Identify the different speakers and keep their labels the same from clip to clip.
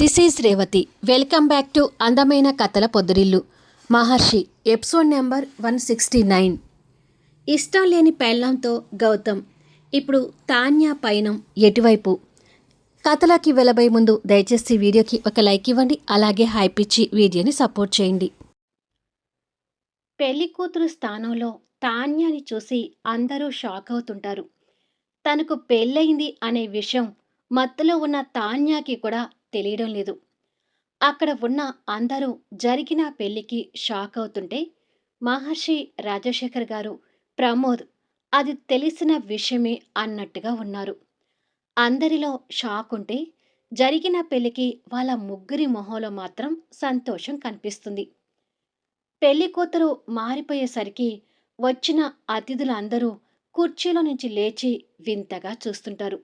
Speaker 1: This is Revathi. Welcome back to అందమైన కథల పొద్దురిల్లు. Maharshi episode number one sixty nine. ఇష్టం లేని పెళ్ళంతో గౌతమ్. ఇప్పుడు తాన్యా పయనం ఎటువైపు? కథలకి వెళ్ళబోయే ముందు దయచేసి వీడియోకి ఒక లైక్ ఇవ్వండి అలాగే హైప్ ఇచ్చి వీడియోని సపోర్ట్ చేయండి. పెళ్ళి కూతురు స్థానంలో తాన్యాని చూసి అందరూ షాక్ అవుతుంటారు. తనకు పెళ్ళయింది అనే విషయం మత్తులో ఉన్న తాన్యాకి కూడా తెలియడం లేదు. అక్కడ ఉన్న అందరూ జరిగిన పెళ్ళికి షాక్ అవుతుంటే మహర్షి రాజశేఖర్ గారు ప్రమోద్ అది తెలిసిన విషయమే అన్నట్టుగా ఉన్నారు. అందరిలో షాక్ ఉంటే జరిగిన పెళ్ళికి వాళ్ళ ముగ్గురి మొహంలో మాత్రం సంతోషం కనిపిస్తుంది. పెళ్ళి కూతురు మారిపోయేసరికి వచ్చిన అతిథులందరూ కుర్చీలో నుంచి లేచి వింతగా చూస్తుంటారు.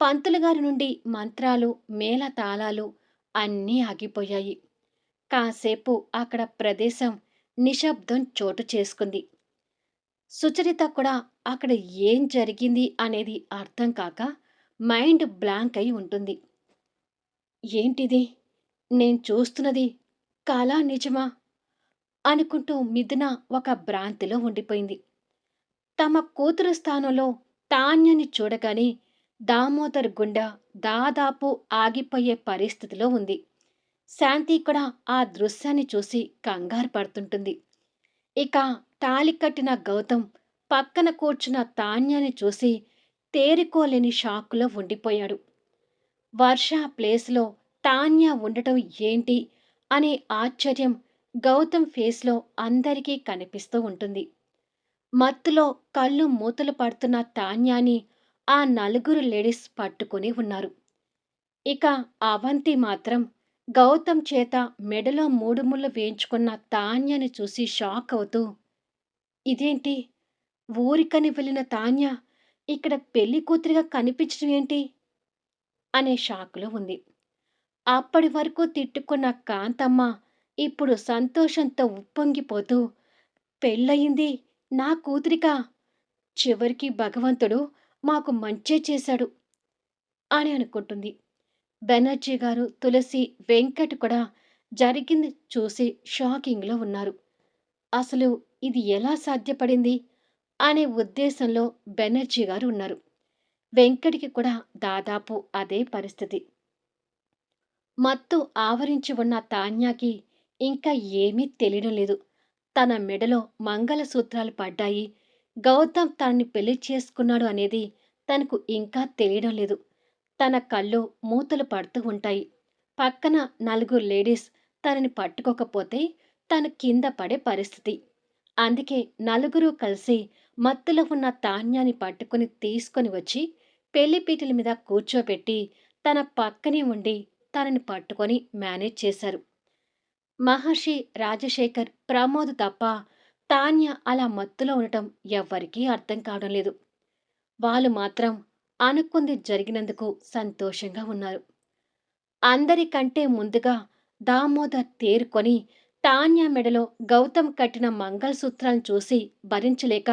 Speaker 1: పంతులుగారి నుండి మంత్రాలు మేళ తాళాలు అన్నీ ఆగిపోయాయి. కాసేపు అక్కడ ప్రదేశం నిశ్శబ్దం చోటు చేసుకుంది. సుచరిత కూడా అక్కడ ఏం జరిగింది అనేది అర్థం కాక మైండ్ బ్లాంక్ అయి ఉంటుంది. ఏంటిది? నేను చూస్తున్నది కాలా నిజమా? అనుకుంటూ మిథున ఒక భ్రాంతిలో ఉండిపోయింది. తమ కూతురు స్థానంలో తాన్యని చూడగానే దామోదర్ గుండె దాదాపు ఆగిపోయే పరిస్థితిలో ఉంది. శాంతి కూడా ఆ దృశ్యాన్ని చూసి కంగారు పడుతుంటుంది. ఇక తాలి కట్టిన గౌతమ్ పక్కన కూర్చున్న తాన్యాన్ని చూసి తేరుకోలేని షాకులో ఉండిపోయాడు. వర్ష ప్లేస్లో తాన్య ఉండటం ఏంటి? అనే ఆశ్చర్యం గౌతమ్ ఫేస్లో అందరికీ కనిపిస్తూ ఉంటుంది. మత్తులో కళ్ళు మూతలు పడుతున్న తాన్యాని ఆ నలుగురు లేడీస్ పట్టుకుని ఉన్నారు. ఇక అవంతి మాత్రం గౌతమ్ చేత మెడలో మూడు ముళ్ళు వేయించుకున్న తాన్యని చూసి షాక్ అవుతూ ఇదేంటి? ఊరికని వెళ్ళిన తాన్య? ఇక్కడ పెళ్ళి కూతురిగా కనిపించడం ఏంటి? అనే షాక్లో ఉంది. అప్పటి వరకు తిట్టుకున్న కాంతమ్మ ఇప్పుడు సంతోషంతో ఉప్పొంగిపోతూ పెళ్ళయింది నా కూతురికా? చివరికి భగవంతుడు మాకు మంచే చేశాడు అని అనుకుంటుంది. బెనర్జీ గారు తులసి వెంకట్ కూడా జరిగింది చూసి షాకింగ్లో ఉన్నారు. అసలు ఇది ఎలా సాధ్యపడింది అనే ఉద్దేశంలో బెనర్జీ గారు ఉన్నారు. వెంకట్కి కూడా దాదాపు అదే పరిస్థితి. మత్తు ఆవరించి ఉన్న తాన్యాకి ఇంకా ఏమీ తెలియడం లేదు. తన మెడలో మంగళసూత్రాలు పడ్డాయి. గౌతమ్ తనని పెళ్ళి చేసుకున్నాడు అనేది తనకు ఇంకా తెలియడం లేదు. తన కళ్ళు మూతలు పడుతూ ఉంటాయి. పక్కన నలుగురు లేడీస్ తనని పట్టుకోకపోతే తను కింద పడే పరిస్థితి. అందుకే నలుగురు కలిసి మత్తులో ఉన్న తాన్యాన్ని పట్టుకుని తీసుకొని వచ్చి పెళ్ళిపీటల మీద కూర్చోబెట్టి తన పక్కనే ఉండి తనని పట్టుకొని మేనేజ్ చేశారు. మహర్షి రాజశేఖర్ ప్రమోద్ తప్ప తాన్య అలా మత్తులో ఉండటం ఎవ్వరికీ అర్థం కావడం లేదు. వాళ్ళు మాత్రం అనుకుంది జరిగినందుకు సంతోషంగా ఉన్నారు. అందరికంటే ముందుగా దామోదర్ తేరుకొని తాన్య మెడలో గౌతమ్ కట్టిన మంగళసూత్రాలను చూసి భరించలేక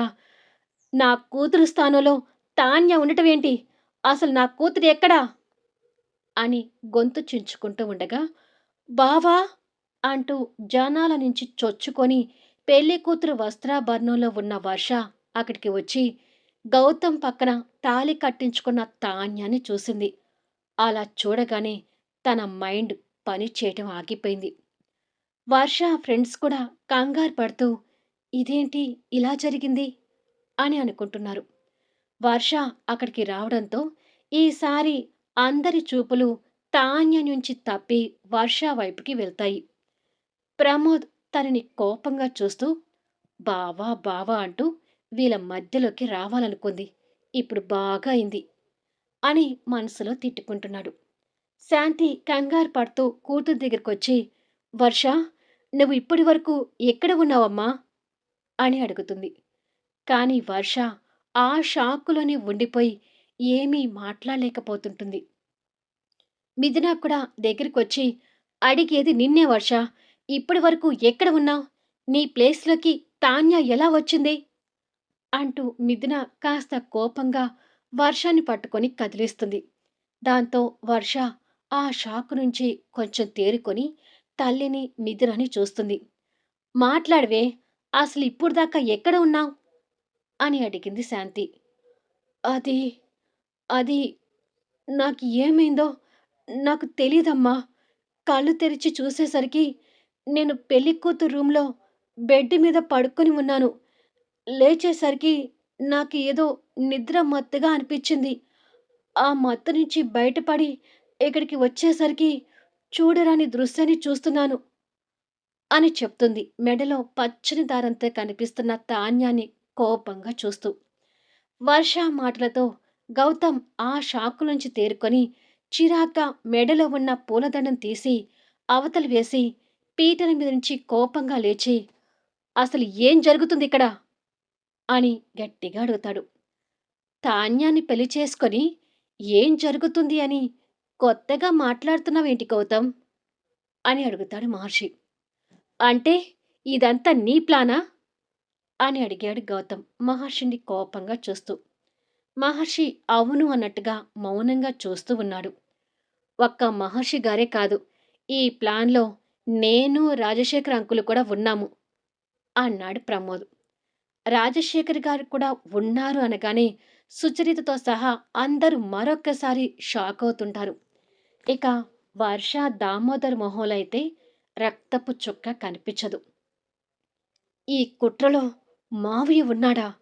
Speaker 1: నా కూతురు స్థానంలో తాన్య ఉండటం ఏంటి అసలు నా కూతురు ఎక్కడా? అని గొంతు చించుకుంటూ ఉండగా బావా అంటూ జనాల నుంచి చొచ్చుకొని పెళ్ళి కూతురు వస్త్రాభరణంలో ఉన్న వర్ష అక్కడికి వచ్చి గౌతమ్ పక్కన తాలి కట్టించుకున్న తాన్యాన్ని చూసింది. అలా చూడగానే తన మైండ్ పని చేయటం ఆగిపోయింది. వర్ష ఫ్రెండ్స్ కూడా కంగారు పడుతూ ఇదేంటి ఇలా జరిగింది? అని అనుకుంటున్నారు. వర్ష అక్కడికి రావడంతో ఈసారి అందరి చూపులు తాన్య నుంచి తప్పి వర్ష వైపుకి వెళ్తాయి. ప్రమోద్ తనని కోపంగా చూస్తూ బావా బావా అంటూ వీళ్ళ మధ్యలోకి రావాలనుకుంది. ఇప్పుడు బాగా అయింది అని మనసులో తిట్టుకుంటున్నాడు. శాంతి కంగారు పడుతూ కూతురు దగ్గరకొచ్చి వర్ష నువ్వు ఇప్పటి వరకు ఎక్కడ ఉన్నావమ్మా? అని అడుగుతుంది. కానీ వర్ష ఆ షాకులోనే ఉండిపోయి ఏమీ మాట్లాడలేకపోతుంటుంది. మిథున కూడా దగ్గరికొచ్చి అడిగేది నిన్నే వర్ష ఇప్పటి వరకు ఎక్కడ ఉన్నావు నీ ప్లేస్లోకి తాన్య ఎలా వచ్చింది? అంటూ మిథున కాస్త కోపంగా వర్షాన్ని పట్టుకొని కదిలిస్తుంది. దాంతో వర్ష ఆ షాక్ నుంచి కొంచెం తేరుకొని తల్లిని మిథునని చూస్తుంది. మాట్లాడవే అసలు ఇప్పుడు దాకా ఎక్కడ ఉన్నావు? అని అడిగింది శాంతి. అది అది నాకు ఏమైందో నాకు తెలీదమ్మా. కళ్ళు తెరిచి చూసేసరికి నేను పెళ్ళి కూతురు రూమ్లో బెడ్ మీద పడుకొని ఉన్నాను. లేచేసరికి నాకు ఏదో నిద్ర మత్తుగా అనిపించింది. ఆ మత్తు నుంచి బయటపడి ఇక్కడికి వచ్చేసరికి చూడరాని దృశ్యాన్ని చూస్తున్నాను అని చెప్తుంది. మెడలో పచ్చని దారంతో కనిపిస్తున్న ధాన్యాన్ని కోపంగా చూస్తూ. వర్ష మాటలతో గౌతమ్ ఆ షాకు నుంచి తేరుకొని చిరాక మెడలో ఉన్న పూలదండం తీసి అవతలు వేసి పీటల మీద నుంచి కోపంగా లేచి అసలు ఏం జరుగుతుంది ఇక్కడ? అని గట్టిగా అడుగుతాడు. తాన్యాన్ని పెళ్ళి చేసుకొని ఏం జరుగుతుంది అని కొత్తగా మాట్లాడుతున్నావేంటి గౌతమ్? అని అడుగుతాడు మహర్షి. అంటే ఇదంతా నీ ప్లానా? అని అడిగాడు గౌతమ్ మహర్షిని కోపంగా చూస్తూ. మహర్షి అవును అన్నట్టుగా మౌనంగా చూస్తూ ఉన్నాడు. ఒక్క మహర్షి గారే కాదు ఈ ప్లాన్లో నేను రాజశేఖర్ అంకులు కూడా ఉన్నాము అన్నాడు ప్రమోద్. రాజశేఖర్ గారు కూడా ఉన్నారు అనగానే సుచరితతో సహా అందరూ మరొక్కసారి షాక్ అవుతుంటారు. ఇక వర్ష దామోదర్ మొహంలో అయితే రక్తపు చుక్క కనిపించదు. ఈ కుట్రలో మావయ్య ఉన్నాడా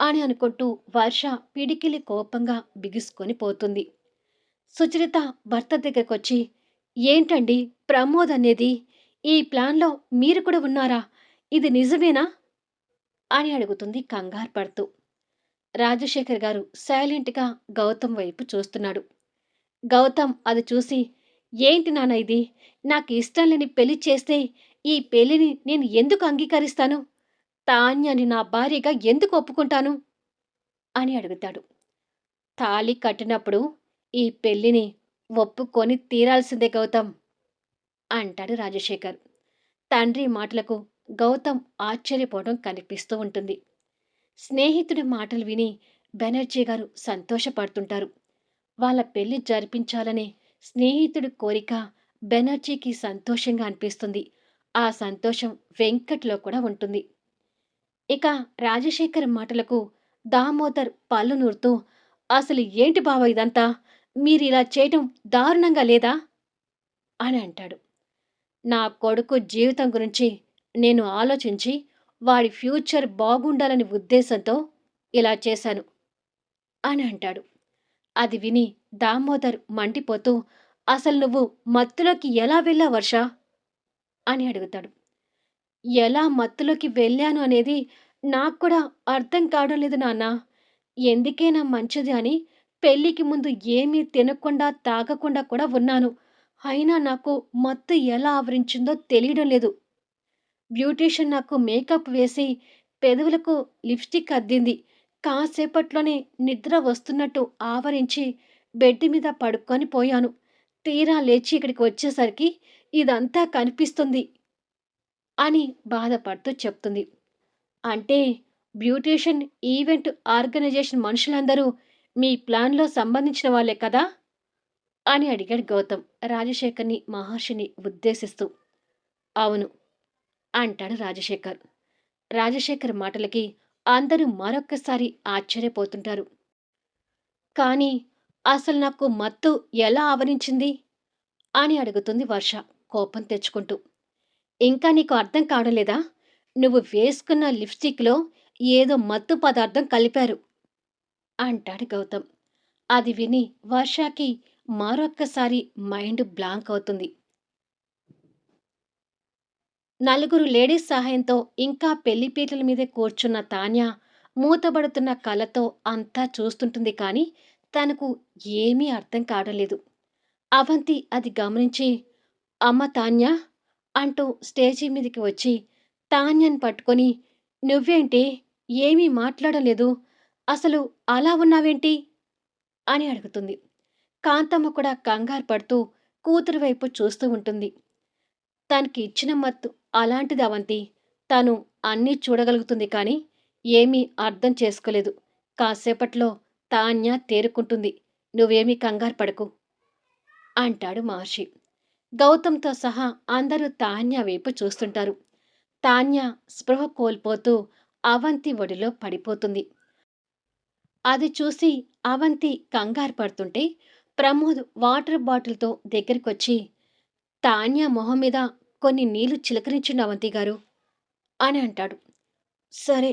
Speaker 1: అని అనుకుంటూ వర్ష పిడికిలి కోపంగా బిగుసుకొని పోతుంది. సుచరిత భర్త దగ్గరకొచ్చి ఏంటండి ప్రమోద్ అనేది? ఈ ప్లాన్లో మీరు కూడా ఉన్నారా? ఇది నిజమేనా? అని అడుగుతుంది కంగారు పడుతూ. రాజశేఖర్ గారు సైలెంట్గా గౌతమ్ వైపు చూస్తున్నాడు. గౌతమ్ అది చూసి ఏంటి నాన్న ఇది? నాకు ఇష్టం లేని పెళ్ళి చేస్తే ఈ పెళ్ళిని నేను ఎందుకు అంగీకరిస్తాను? తాన్యని నా భార్యగా ఎందుకు ఒప్పుకుంటాను? అని అడుగుతాడు. తాళి కట్టినప్పుడు ఈ పెళ్ళిని ఒప్పుకొని తీరాల్సిందే గౌతమ్ అంటాడు రాజశేఖర్. తండ్రి మాటలకు గౌతమ్ ఆశ్చర్యపోవడం కనిపిస్తూ ఉంటుంది. స్నేహితుడి మాటలు విని బెనర్జీ గారు సంతోషపడుతుంటారు. వాళ్ళ పెళ్ళి జరిపించాలనే స్నేహితుడి కోరిక బెనర్జీకి సంతోషంగా అనిపిస్తుంది. ఆ సంతోషం వెంకట్లో కూడా ఉంటుంది. ఇక రాజశేఖర్ మాటలకు దామోదర్ పళ్ళు నూరుతూ అసలు ఏంటి బావ ఇదంతా? మీరు ఇలా చేయటం దారుణంగా లేదా? అని అంటాడు. నా కొడుకు జీవితం గురించి నేను ఆలోచించి వాడి ఫ్యూచర్ బాగుండాలని ఉద్దేశంతో ఇలా చేశాను అని అంటాడు. అది విని దామోదర్ మండిపోతూ అసలు నువ్వు మత్తులోకి ఎలా వెళ్ళా వర్ష అని అడుగుతాడు. ఎలా మత్తులోకి వెళ్ళాను అనేది నాకు కూడా అర్థం కావడం లేదు నాన్న. ఎందుకైనా మంచిది అని పెళ్ళికి ముందు ఏమీ తినకుండా తాగకుండా కూడా ఉన్నాను. అయినా నాకు మత్తు ఎలా ఆవరించిందో తెలియడం లేదు. బ్యూటీషియన్ నాకు మేకప్ వేసి పెదవులకు లిప్స్టిక్ అద్దింది. కాసేపట్లోనే నిద్ర వస్తున్నట్టు ఆవరించి బెడ్ మీద పడుకొని పోయాను. తీరా లేచి ఇక్కడికి వచ్చేసరికి ఇదంతా కనిపిస్తుంది అని బాధపడుతూ చెప్తుంది. అంటే బ్యూటీషియన్ ఈవెంట్ ఆర్గనైజేషన్ మనుషులందరూ మీ ప్లాన్లో సంబంధించిన వాళ్ళే కదా? అని అడిగాడు గౌతమ్ రాజశేఖర్ని మహర్షిని ఉద్దేశిస్తూ. అవును అంటాడు రాజశేఖర్. రాజశేఖర్ మాటలకి అందరూ మరొక్కసారి ఆశ్చర్యపోతుంటారు. కానీ అసలు నాకు మత్తు ఎలా ఆవరించింది? అని అడుగుతుంది వర్ష కోపం తెచ్చుకుంటూ. ఇంకా నీకు అర్థం కావడం లేదా? నువ్వు వేసుకున్న లిప్స్టిక్లో ఏదో మత్తు పదార్థం కలిపారు. అంటాడు గౌతమ్. అది విని వర్షాకి మరొక్కసారి మైండ్ బ్లాంక్ అవుతుంది. నలుగురు లేడీస్ సహాయంతో ఇంకా పెళ్ళిపీటల మీదే కూర్చున్న తాన్య మూతబడుతున్న కళతో అంతా చూస్తుంటుంది కానీ తనకు ఏమీ అర్థం కావడం లేదు అవంతి అది గమనించి అమ్మ తాన్య అంటూ స్టేజీ మీదకి వచ్చి తాన్యాన్ని పట్టుకొని నువ్వేంటి? ఏమీ మాట్లాడలేదు? అసలు అలా ఉన్నావేంటి? అని అడుగుతుంది. కాంతమ్మ కూడా కంగారు పడుతూ కూతురు వైపు చూస్తూ ఉంటుంది. తనకి ఇచ్చిన మత్తు అలాంటిది అవంతి. తను అన్నీ చూడగలుగుతుంది కానీ ఏమీ అర్థం చేసుకోలేదు. కాసేపట్లో తాన్య తేరుకుంటుంది. నువ్వేమీ కంగారు పడకు అంటాడు మహర్షి. గౌతమ్తో సహా అందరూ తాన్య వైపు చూస్తుంటారు. తాన్య స్పృహ కోల్పోతూ అవంతి ఒడిలో పడిపోతుంది. అది చూసి అవంతి కంగారు పడుతుంటే ప్రమోద్ వాటర్ బాటిల్తో దగ్గరికొచ్చి తాన్య మొహం మీద కొన్ని నీళ్ళు చిలకరించండి అవంతి గారు అని అంటాడు. సరే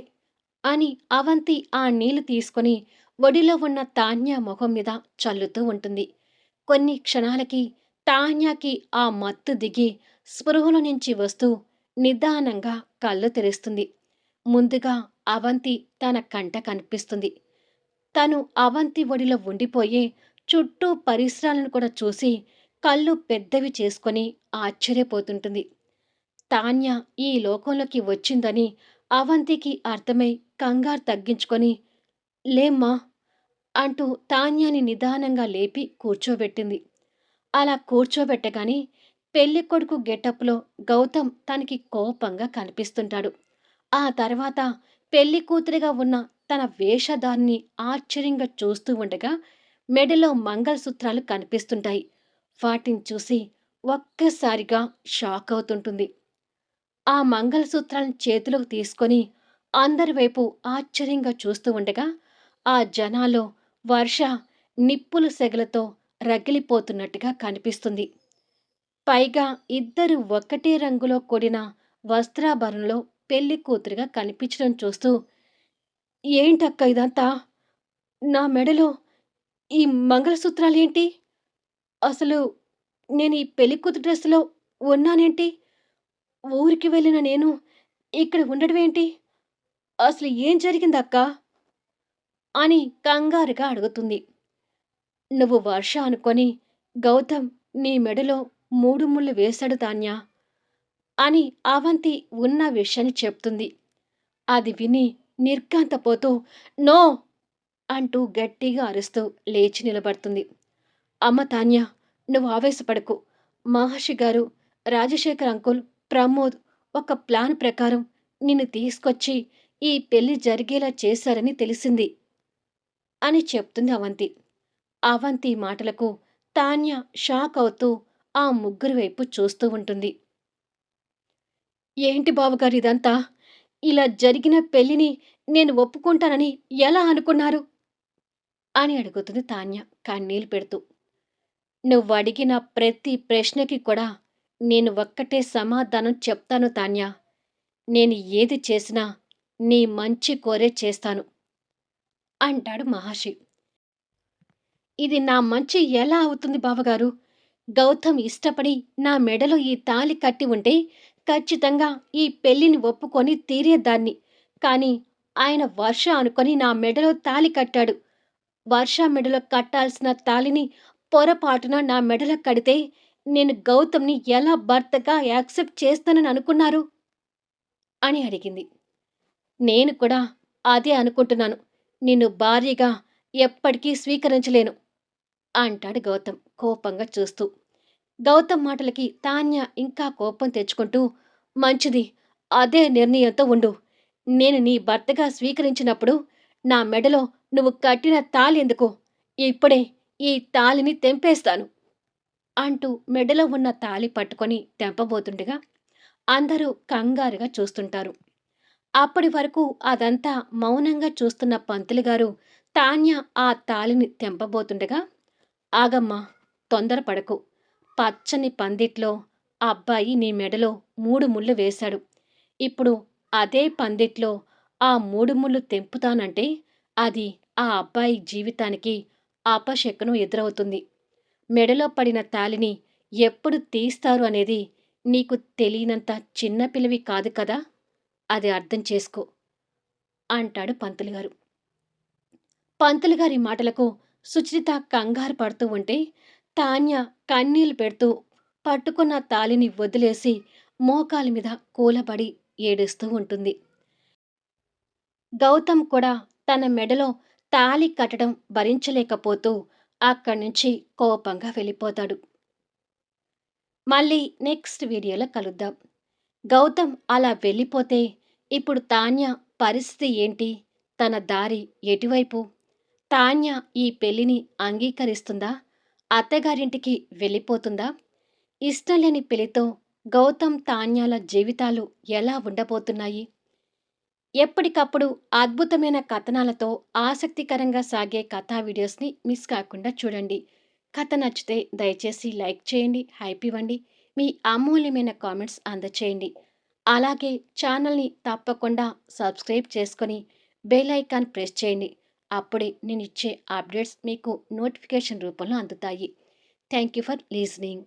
Speaker 1: అని అవంతి ఆ నీళ్ళు తీసుకొని ఒడిలో ఉన్న తాన్య మొహం మీద చల్లుతూ ఉంటుంది. కొన్ని క్షణాలకి తాన్యాకి ఆ మత్తు దిగి స్పృహల నుంచి వస్తూ నిదానంగా కళ్ళు తెరుస్తుంది. ముందుగా అవంతి తన కంట కనిపిస్తుంది. తను అవంతి ఒడిలో ఉండిపోయి చుట్టూ పరిసరాలను కూడా చూసి కళ్ళు పెద్దవి చేసుకొని ఆశ్చర్యపోతుంటుంది. తాన్య ఈ లోకంలోకి వచ్చిందని అవంతికి అర్థమై కంగారు తగ్గించుకొని లేమ్మా అంటూ తాన్యాని నిదానంగా లేపి కూర్చోబెట్టింది. అలా కూర్చోబెట్టగాని పెళ్ళి కొడుకు గెటప్లో గౌతమ్ తనకి కోపంగా కనిపిస్తుంటాడు. ఆ తర్వాత పెళ్ళి కూతురిగా ఉన్న తన వేషధాన్ని ఆశ్చర్యంగా చూస్తూ ఉండగా మెడలో మంగళసూత్రాలు కనిపిస్తుంటాయి. వాటిని చూసి ఒక్కసారిగా షాక్ అవుతుంటుంది. ఆ మంగళసూత్రాలను చేతిలోకి తీసుకొని అందరి వైపు ఆశ్చర్యంగా చూస్తూ ఉండగా ఆ జనాల్లో వర్ష నిప్పులు సెగలతో రగిలిపోతున్నట్టుగా కనిపిస్తుంది. పైగా ఇద్దరు ఒక్కటే రంగులో కూడిన వస్త్రాభరణలో పెళ్ళి కూతురుగా కనిపించడం చూస్తూ ఏంటక్క ఇదంతా? నా మెడలో ఈ మంగళసూత్రాలేంటి? అసలు నేను ఈ పెళ్ళికూతు డ్రెస్సులో ఉన్నానేంటి? ఊరికి వెళ్ళిన నేను ఇక్కడ ఉండడం ఏంటి అసలు ఏం జరిగిందక్క? అని కంగారుగా అడుగుతుంది. నువ్వు వర్ష అనుకొని గౌతమ్ నీ మెడలో మూడు ముళ్ళు వేశాడు తాన్యా అని అవంతి ఉన్న విషయాన్ని చెప్తుంది. అది విని నిర్ఘాంతపోతూ నో అంటూ గట్టిగా అరుస్తూ లేచి నిలబడుతుంది. అమ్మ తాన్య నువ్వు ఆవేశపడకు. మహర్షి గారు రాజశేఖర్ అంకుల్ ప్రమోద్ ఒక ప్లాన్ ప్రకారం నిన్ను తీసుకొచ్చి ఈ పెళ్ళి జరిగేలా చేశారని తెలిసింది అని చెప్తుంది అవంతి. అవంతి మాటలకు తాన్య షాక్ అవుతూ ఆ ముగ్గురు వైపు చూస్తూ ఉంటుంది. ఏంటి బావగారు ఇదంతా? ఇలా జరిగిన పెళ్ళిని నేను ఒప్పుకుంటానని ఎలా అనుకున్నారు? అని అడుగుతుంది తాన్య కన్నీళ్ళు పెడుతూ. నువ్వు అడిగిన ప్రతి ప్రశ్నకి కూడా నేను ఒక్కటే సమాధానం చెప్తాను తాన్య. నేను ఏది చేసినా నీ మంచి కోరే చేస్తాను అంటాడు మహర్షి. ఇది నా మంచి ఎలా అవుతుంది బావగారు? గౌతమ్ ఇష్టపడి నా మెడలో ఈ తాలి కట్టి ఉంటే ఖచ్చితంగా ఈ పెళ్ళిని ఒప్పుకొని తీరేదాన్ని. కానీ ఆయన వర్ష అనుకొని నా మెడలో తాలి కట్టాడు. వర్ష మెడలో కట్టాల్సిన తాలిని పొరపాటున నా మెడలో కడితే నేను గౌతమ్ని ఎలా భర్తగా యాక్సెప్ట్ చేస్తానని అనుకున్నారు? అని అడిగింది. నేను కూడా అదే అనుకుంటున్నాను. నిన్ను భార్యగా ఎప్పటికీ స్వీకరించలేను. అంటాడు గౌతమ్ కోపంగా చూస్తూ. గౌతమ్ మాటలకి తాన్య ఇంకా కోపం తెచ్చుకుంటూ మంచిది అదే నిర్ణయంతో ఉండు. నేను నీ భర్తగా స్వీకరించినప్పుడు నా మెడలో నువ్వు కట్టిన తాలి ఎందుకు? ఇప్పుడే ఈ తాలిని తెంపేస్తాను. అంటూ మెడలో ఉన్న తాలి పట్టుకొని తెంపబోతుండగా అందరూ కంగారుగా చూస్తుంటారు. అప్పటి వరకు అదంతా మౌనంగా చూస్తున్న పంతులు గారు తాన్య ఆ తాలిని తెంపబోతుండగా ఆగమ్మా తొందరపడకు. పచ్చని పందిట్లో ఆ అబ్బాయి నీ మెడలో మూడు ముళ్ళు వేశాడు. ఇప్పుడు అదే పందిట్లో ఆ మూడు ముళ్ళు తెంపుతానంటే అది ఆ అబ్బాయి జీవితానికి అపశకునం ఎదురవుతుంది. మెడలో పడిన తాలిని ఎప్పుడు తీస్తారు అనేది నీకు తెలియనంత చిన్నపిల్లవి కాదు కదా? అది అర్థం చేసుకో అంటాడు పంతులుగారు. పంతులుగారి మాటలకు సుచరిత కంగారు పడుతూ ఉంటే తాన్య కన్నీళ్ళు పెడుతూ పట్టుకున్న తాలిని వదిలేసి మోకాలి మీద కూలబడి ఏడుస్తూ ఉంటుంది. గౌతమ్ కూడా తన మెడలో తాలి కట్టడం భరించలేకపోతూ అక్కడి నుంచి కోపంగా వెళ్ళిపోతాడు. మళ్ళీ నెక్స్ట్ వీడియోలో కలుద్దాం. గౌతమ్ అలా వెళ్ళిపోతే ఇప్పుడు తాన్య పరిస్థితి ఏంటి? తన దారి ఎటువైపు? తాన్య ఈ పెళ్ళిని అంగీకరిస్తుందా? అత్తగారింటికి వెళ్ళిపోతుందా? ఇష్టం లేని పెళ్ళితో గౌతమ్ తాన్యాల జీవితాలు ఎలా ఉండబోతున్నాయి? ఎప్పటికప్పుడు అద్భుతమైన కథనాలతో ఆసక్తికరంగా సాగే కథా వీడియోస్ని మిస్ కాకుండా చూడండి. కథ నచ్చితే దయచేసి లైక్ చేయండి హైప్ ఇవ్వండి మీ అమూల్యమైన కామెంట్స్ అందచేయండి. అలాగే ఛానల్ని తప్పకుండా సబ్స్క్రైబ్ చేసుకొని బెల్ ఐకాన్ ప్రెస్ చేయండి. అప్పుడే నేను ఇచ్చే అప్డేట్స్ మీకు నోటిఫికేషన్ రూపంలో అందుతాయి. Thank you for listening.